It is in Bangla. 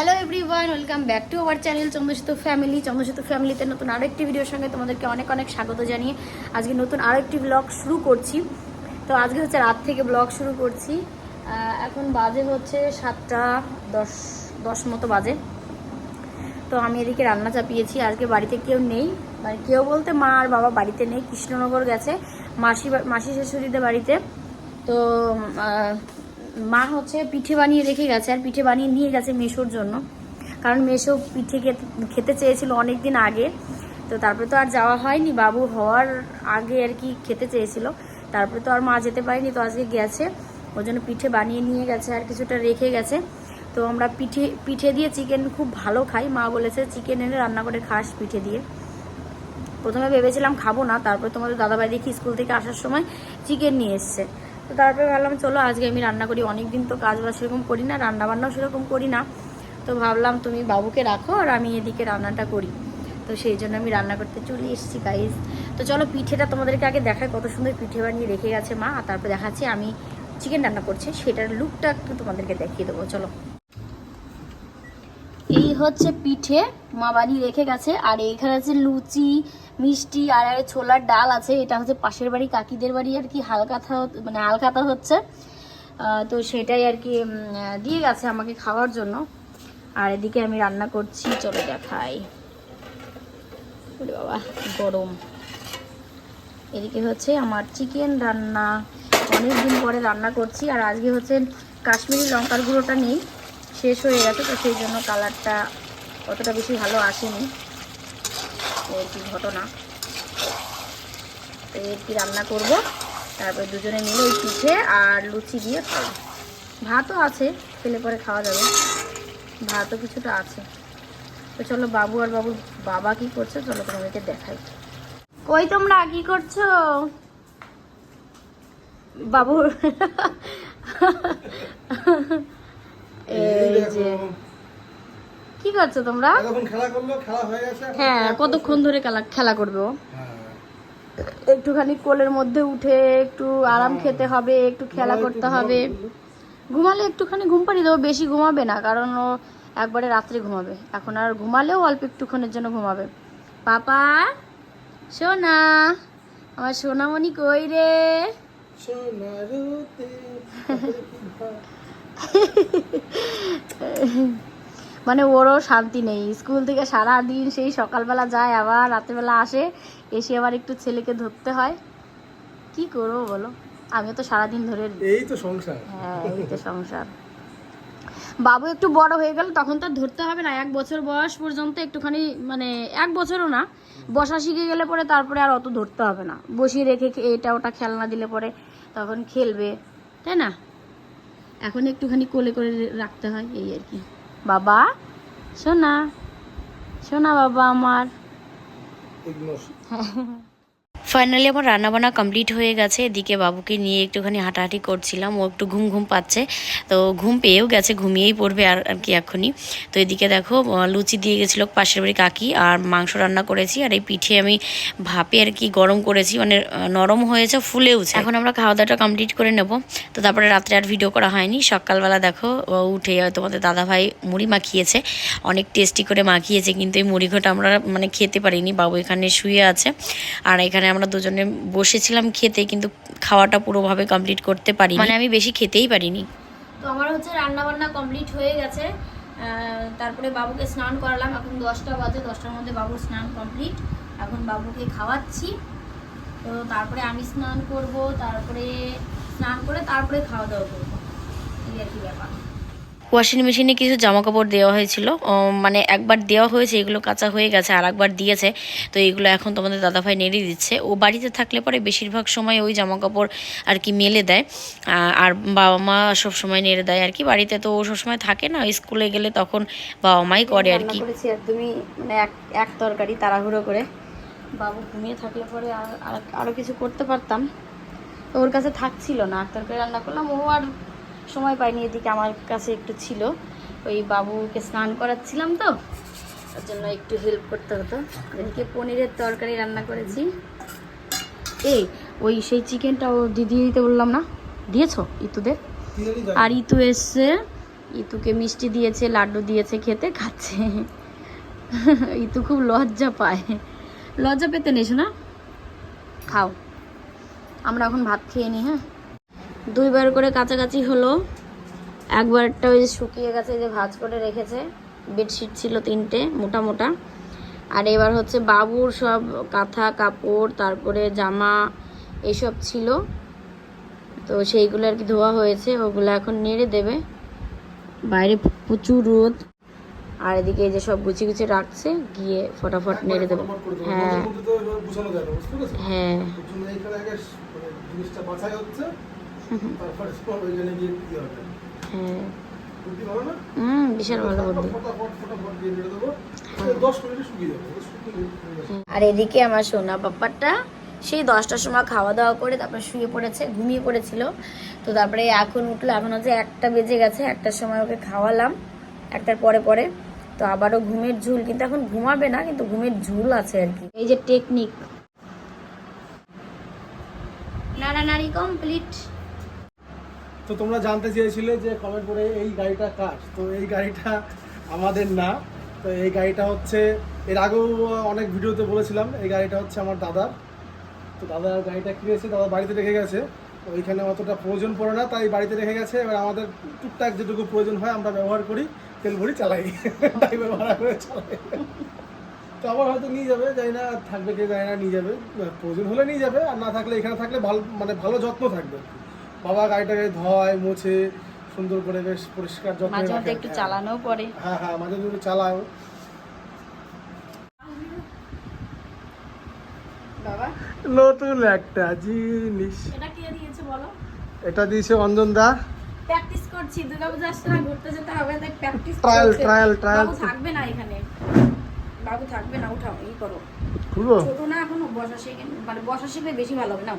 Hello everyone welcome back to our channel Chandrasetu family Chandrasetu ফ্যামিলিতে নতুন আরও একটি ভিডিওর সঙ্গে তোমাদেরকে অনেক অনেক স্বাগত জানিয়ে আজকে নতুন আরও একটি ব্লগ শুরু করছি। তো আজকে হচ্ছে রাত থেকে ব্লগ শুরু করছি। এখন বাজে হচ্ছে সাতটা দশ দশ মতো বাজে। তো আমি এদিকে রান্না চাপিয়েছি। আজকে বাড়িতে কেউ নেই। মানে কেউ বলতে মা আর বাবা বাড়িতে নেই। কৃষ্ণনগর গেছে মাসি মাসি শাশুড়িদের বাড়িতে। তো মা হচ্ছে পিঠে বানিয়ে রেখে গেছে আর পিঠে বানিয়ে নিয়ে গেছে মেশোর জন্য। কারণ মেশো পিঠে খেতে- চেয়েছিল অনেক দিন আগে। তো তারপরে তো আর যাওয়া হয়নি। বাবু হওয়ার আগে আর কি খেতে চেয়েছিল। তারপরে তো আর মা যেতে পারেনি, তো আজকে গেছে। ওই জন্য পিঠে বানিয়ে নিয়ে গেছে আর কিছুটা রেখে গেছে। তো আমরা পিঠে পিঠে দিয়ে চিকেন খুব ভালো খাই। মা বলেছে চিকেন এনে রান্না করে খাস পিঠে দিয়ে। প্রথমে ভেবেছিলাম খাব না। তারপরে তোমাদের দাদাভাই দেখি স্কুল থেকে আসার সময় চিকেন নিয়ে এসছে। তো তারপরে ভাবলাম, চলো, আজকে আমি রান্না করি। অনেক দিন তো কাজ বাজ সেরকম করি না রান্না বান্নাও সেরকম করি না। তো ভাবলাম, তুমি বাবুকে রাখো আর আমি এদিকে রান্নাটা করি। তো সেই জন্য আমি রান্না করতে চলে এসেছি গাইজ তো চলো, পিঠেটা তোমাদেরকে আগে দেখায় কত সুন্দর পিঠে বানিয়ে রেখে গেছে মা। আর তারপর দেখাচ্ছি, আমি চিকেন রান্না করছি। সেটার লুকটা একটু তোমাদেরকে দেখিয়ে দেবো। চলো। এই হচ্ছে পিঠে মা বানিয়ে রেখে গেছে। আর এইখানে আছে লুচি মিষ্টি আর ছোলার ডাল আছে, এটা হচ্ছে পাশের বাড়ি, কাকিদের বাড়ি আর কি, হালকাথা মানে হালকাতা হচ্ছে। তো সেটাই আর কি দিয়ে গেছে আমাকে খাওয়ার জন্য। আর এদিকে আমি রান্না করছি, চলো দেখাই। বাবা, গরম। এদিকে হচ্ছে আমার চিকেন রান্না। অনেক দিন পরে রান্না করছি, আর আজকে হচ্ছে কাশ্মীরি লঙ্কার গুঁড়োটা নেই, শেষ হয়ে গেছে, তো সেই জন্য কালারটা অতটা বেশি ভালো আসেনি। কি ঘটনা। তো কি রান্না করব। তারপরে দুজনে মিলে ওই পিঠে আর লুচি দিয়ে খাব। ভাতও আছে, খেলে পরে খাওয়া যাবে। ভাতও কিছুটা আছে। তো চলো বাবু আর বাবুর বাবা কি করছে, চলো তোমাদেরকে দেখাই। কই তোমরা? কি করছ? বাবু এই যে কি করছ তোমরা? হয়ে হ্যাঁ কতক্ষণ ধরে খেলা খেলা করবে হ্যাঁ। একটুখানি কোলের মধ্যে উঠে একটু আরাম খেতে হবে একটু খেলা করতে হবে। ঘুমালে একটুখানি ঘুম পাড়িয়ে দেবো বেশি ঘুমাবে না কারণ ও একবারে রাত্রে ঘুমাবে। এখন আর ঘুমালেও অল্প একটুক্ষণের জন্য ঘুমাবে। পাপা সোনা আমার সোনামণি কই রে? সোনারুতে মানে ওরও শান্তি নেই। স্কুল থেকে সারা দিন সেই সকালবেলা যায় আবার রাত্রেবেলা আসে এসে আবার একটু ছেলেকে ধরতে হয়। কি করব বলো? আমিও তো সারাদিন ধরে এই তো সংসার। হ্যাঁ এই তো সংসার। বাবু একটু বড় হয়ে গেল তখন তো ধরতে হবে না। এক বছর বয়স পর্যন্ত একটুখানি মানে এক বছরও না। বসা শিখে গেলে পরে তারপরে আর অত ধরতে হবে না। বসিয়ে রেখে এটা ওটা খেলনা দিলে পরে তখন খেলবে তাই না? এখন একটুখানি কোলে করে রাখতে হয় এই আর কি। বাবা? শোনা। শোনা বাবা আমার। ফাইনালি আমার রান্নাবান্না কমপ্লিট হয়ে গেছে। এদিকে বাবুকে নিয়ে একটুখানি হাঁটাহাঁটি করছিলাম। ও একটু ঘুম ঘুম পাচ্ছে। তো ঘুম পেয়েও গেছে, ঘুমিয়েই পড়বে আর আর কি এখনই। তো এদিকে দেখো লুচি দিয়ে গেছিল পাশের বাড়ি কাকি আর মাংস রান্না করেছি। আর এই পিঠে আমি ভাপে আর কি গরম করেছি। মানে নরম হয়েছে ফুলেওছে এখন আমরা খাওয়া দাওয়াটা কমপ্লিট করে নেব। তো তারপরে রাত্রে আর ভিডিও করা হয়নি। সকালবেলা দেখো উঠে তোমাদের দাদাভাই মুড়ি মাখিয়েছে। অনেক টেস্টি করে মাখিয়েছে, কিন্তু এই মুড়ি ঘোটা আমরা মানে খেতে পারিনি। বাবু এখানে শুয়ে আছে। আর এখানে আমরা দুজনে বসেছিলাম খেতে কিন্তু খাওয়াটা পুরোভাবে কমপ্লিট করতে পারি মানে আমি বেশি খেতেই পারিনি। তো আমার হচ্ছে রান্না বান্না কমপ্লিট হয়ে গেছে। তারপরে বাবুকে স্নান করালাম। এখন দশটা বাজে দশটার মধ্যে বাবুর স্নান কমপ্লিট এখন বাবুকে খাওয়াচ্ছি। তো তারপরে আমি স্নান করব তারপরে স্নান করে তারপরে খাওয়া দাওয়া করব। এই আর কি ব্যাপার। ওয়াশিং মেশিনে কিছু জামা কাপড় দেওয়া হয়েছিল। মানে একবার দেওয়া হয়েছে এগুলো কাঁচা হয়ে গেছে আর একবার দিয়েছে। তো এগুলো এখন তোমাদের দাদাভাই নেড়ে দিচ্ছে। ও বাড়িতে থাকলে পরে বেশিরভাগ সময় ওই জামা কাপড় আর কি মেলে দেয়। আর বাবা মা সব সময় নেড়ে দেয় আর কি। বাড়িতে তো ও সবসময় থাকে না স্কুলে গেলে তখন বাবা মাই করে আর কি। একদমই মানে এক তরকারি তাড়াহুড়ো করে। বাবু ঘুমিয়ে থাকলে পরে আর আর- আরও কিছু করতে পারতাম। তো ওর কাছে থাকছিল না এক তরকারি রান্না করলাম। ও আর সময় পাইনি, এদিকে আমার কাছে একটু ছিল। ওই বাবুকে স্নান করাচ্ছিলাম তো, তার জন্য একটু হেল্প করতে হতো। এদিকে পনিরের তরকারি রান্না করেছি। এই, ওই সেই চিকেনটা ও দিদি দিতে বললাম না? দিয়েছ ইতুদের? আর ইতু এসছে। ইতুকে মিষ্টি দিয়েছে, লাড্ডু দিয়েছে, খেতে খাচ্ছে। ইতু খুব লজ্জা পায়। লজ্জা পেতে নিস না খাও। আমরা এখন ভাত খেয়ে নিই হ্যাঁ? দুইবার করে কাছাকাছি হলো। একবারটা ওই যে শুকিয়ে গেছে যে ভাজ করে রেখেছে। বেডশিট ছিল তিনটে মোটা মোটা। আর এবার হচ্ছে বাবুর সব কাঁথা কাপড় তারপরে জামা এসব ছিল। তো সেইগুলো আর কি ধোয়া হয়েছে ওগুলো এখন নেড়ে দেবে। বাইরে প্রচুর রোদ। আর এদিকে এই যে সব গুছিয়ে গুছিয়ে রাখছে গিয়ে ফটাফট নেড়ে দেবে। হ্যাঁ? হ্যাঁ। হ্যাঁ বুদ্ধি ভালো না? হুম বিশাল ভালো বুদ্ধি। আর এদিকে আমার সোনা পাপ্পাটা সেই দশটার সময় খাওয়া দাওয়া করে তারপরে শুয়ে পড়েছে ঘুমিয়ে পড়েছিল তো তারপরে এখন উঠল এখন হচ্ছে একটা বেজে গেছে একটার সময় ওকে খাওয়ালাম একটার পরে পরে তো আবারও ঘুমের ঝুল কিন্তু এখন ঘুমাবে না কিন্তু ঘুমের ঝুল আছে আর কি এই যে টেকনিক নাড়ানাড়ি কমপ্লিট তো তোমরা জানতে চেয়েছিলে যে কমেন্ট করে এই গাড়িটা কার? তো এই গাড়িটা আমাদের না। তো এই গাড়িটা হচ্ছে, এর আগেও অনেক ভিডিওতে বলেছিলাম, এই গাড়িটা হচ্ছে আমার দাদার। তো দাদার গাড়িটা কিনেছে, দাদা বাড়িতে রেখে গেছে। ওইখানে অতটা প্রয়োজন পড়ে না, তাই বাড়িতে রেখে গেছে। এবার আমাদের টুকটাক যেটুকু প্রয়োজন হয়, আমরা ব্যবহার করি, তেল ভরি চালাই। ড্রাইভার ভাড়া করে চালাই। তো আবার হয়তো নিয়ে যাবে, জানি না থাকবে কে জানি না, নিয়ে যাবে। প্রয়োজন হলে নিয়ে যাবে, আর না থাকলে, এখানে থাকলে ভালো মানে ভালো যত্ন থাকবে। বাবা গাড়িটাকে ধয় মোছে সুন্দর করে বেশ পরিষ্কার যত্ন মাঝে মধ্যে একটু চালানো পড়ে হ্যাঁ হ্যাঁ মাঝে মধ্যে একটু চালাও। নতুন একটা জিনিস। এটা কে দিয়েছে বলো? এটা দিয়েছে অঞ্জন দা। প্র্যাকটিস করছি দুর্গাপূজা আসছে না ঘুরতে যেতে হবে তাই প্র্যাকটিস Trial, trial, trial. বাবু থাকবে না এখানে। বাবু থাকবে না উঠাও এই করো। খুলবো? ছোট না এখনও বসা শিখে মানে বসা শিখলে বেশি ভালো হবে না?